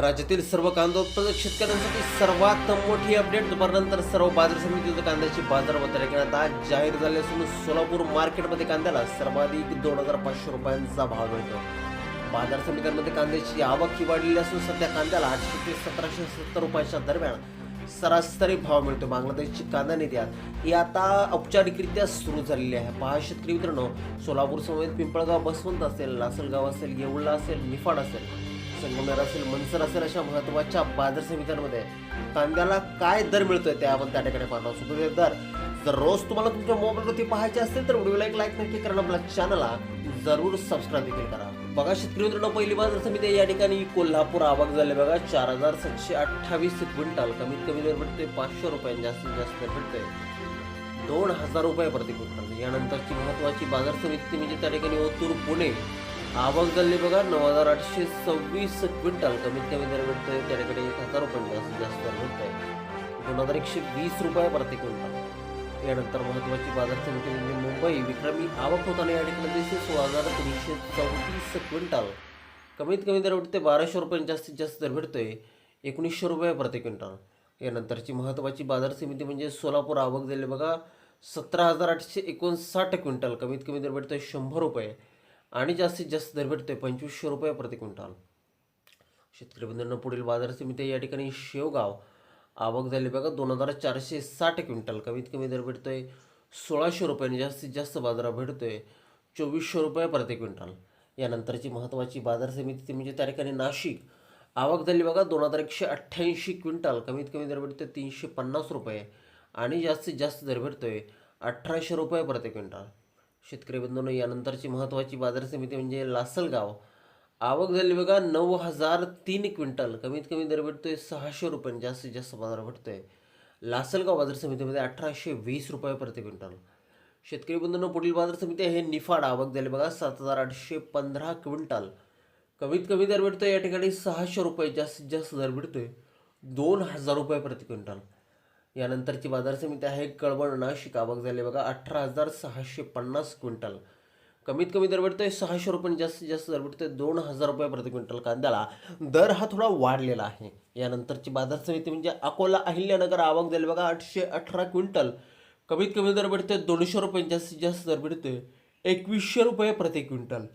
राज्यातील सर्व कांदा उत्पादक शेतकऱ्यांसाठी सर्वात मोठी अपडेट दुपारनंतर सर्व बाजार समितीच्या कांद्याची बाजारभाव घेण्यात आज जाहीर झाले असून सोलापूर मार्केटमध्ये कांद्याला सर्वाधिक दोन हजार पाचशे रुपयांचा भाव मिळतो. बाजार समित्यांमध्ये कांद्याची आवक ही वाढलेली असून सध्या कांद्याला आठशे ते सतराशे सत्तर रुपयाच्या दरम्यान सरासरी भाव मिळतो. बांगलादेशची कांदा निर्यात ही आता औपचारिकरित्या सुरू झालेली आहे. पहा शेतकरी मित्रांनो सोलापूर समेत पिंपळगाव बसवंत असेल लासलगाव असेल येवला असेल निफाड असेल संगमेर असेल मनसर असेल अशा महत्त्वाच्या बाजार समित्यांमध्ये कांद्याला काय दर मिळतोय ते आपण त्या ठिकाणी पाहणार आहोत. दर. जर रोज तुम्हाला तुमच्या मोबाईलवरती पाहायचे असेल तर व्हिडिओला एक लाईक नक्की करा आपल्या चॅनलला जरूर सबस्क्राईब देखील करा. बघा शेतकरी मित्रांनो पहिली बाजार समिती या ठिकाणी. कोल्हापूर आवक झाले बघा. चार हजार सातशे अठ्ठावीस क्विंटल. कमीत कमी दर भेटते पाचशे रुपये. जास्तीत जास्त दर भेटते दोन हजार रुपये प्रति क्विंटल. यानंतरची महत्वाची बाजार समिती म्हणजे त्या ठिकाणी ओतूर पुणे. आवक झाली बघा नऊ हजार आठशे सव्वीस क्विंटल. कमीत कमी दर भेटतोय त्याच्याकडे एक हजार रुपये जास्तीत जास्त दर भेटतोय दोन हजार एकशे वीस रुपये प्रति क्विंटल. यानंतर महत्वाची बाजार समिती म्हणजे मुंबई. विक्रमी आवक होताना या ठिकाणी दिसते सोळा हजार तीनशे चौतीस क्विंटल. कमीत कमी दर भेटते बाराशे रुपये जास्तीत जास्त दर भेटतोय एकोणीसशे रुपये प्रति क्विंटल. यानंतरची महत्त्वाची बाजार समिती म्हणजे सोलापूर. आवक झाली बघा सतरा हजार आठशे एकोणसाठ क्विंटल. कमीत कमी दर भेटतोय शंभर रुपये. आणि जास्तीत जास्त दर भेटतोय पंचवीसशे रुपये प्रति क्विंटल. शेतकरी बंधूंना पुढील बाजार समिती या ठिकाणी शेवगाव आवक झाली बघा दोन हजार चारशे साठ क्विंटल. कमीत कमी दर भेटतोय सोळाशे रुपयाने जास्तीत जास्त बाजारात भेटतोय चोवीसशे रुपये प्रति क्विंटल. यानंतरची महत्त्वाची बाजार समिती ती म्हणजे त्या ठिकाणी नाशिक. आवक झाली बघा दोन हजार एकशे अठ्ठ्याऐंशी क्विंटल. कमीत कमी दर भेटतोय तीनशे पन्नास रुपये आणि जास्तीत जास्त दर भेटतोय अठराशे रुपये प्रति क्विंटल. शेतकरी बंधूंनो यानंतरची महत्त्वाची बाजार समिती म्हणजे लासलगाव. आवक झाली बघा नऊ हजार तीन क्विंटल. कमीत कमी दर भेटतोय सहाशे रुपये जास्तीत जास्त बाजार भेटतोय. लासलगाव बाजार समितीमध्ये अठराशे वीस रुपये प्रति क्विंटल. शेतकरी बंधूंनो पुढील बाजार समिती आहे निफाड. आवक झाली बघा सात हजार आठशे पंधरा क्विंटल. कमीत कमी दर भेटतोय या ठिकाणी सहाशे रुपये जास्तीत जास्त दर भेटतोय दोन हजार रुपये प्रति क्विंटल. यानंतरची बाजार समिती आहे कळवण नाशिक आवक झाली. बघा अठरा हजार सहाशे पन्नास क्विंटल. कमीत कमी दर भेटतोय सहाशे रुपये जास्तीत जास्त दर भेटतोय दोन हजार रुपये प्रति क्विंटल. कांद्याला दर हा थोडा वाढलेला आहे. यानंतरची बाजार समिती म्हणजे अकोला अहिल्यानगर आवक झाली. बघा आठशे अठरा क्विंटल. कमीत कमी दर भेटतोय दोनशे रुपये जास्तीत जास्त दर भेटतोय एकवीसशे रुपये प्रति क्विंटल.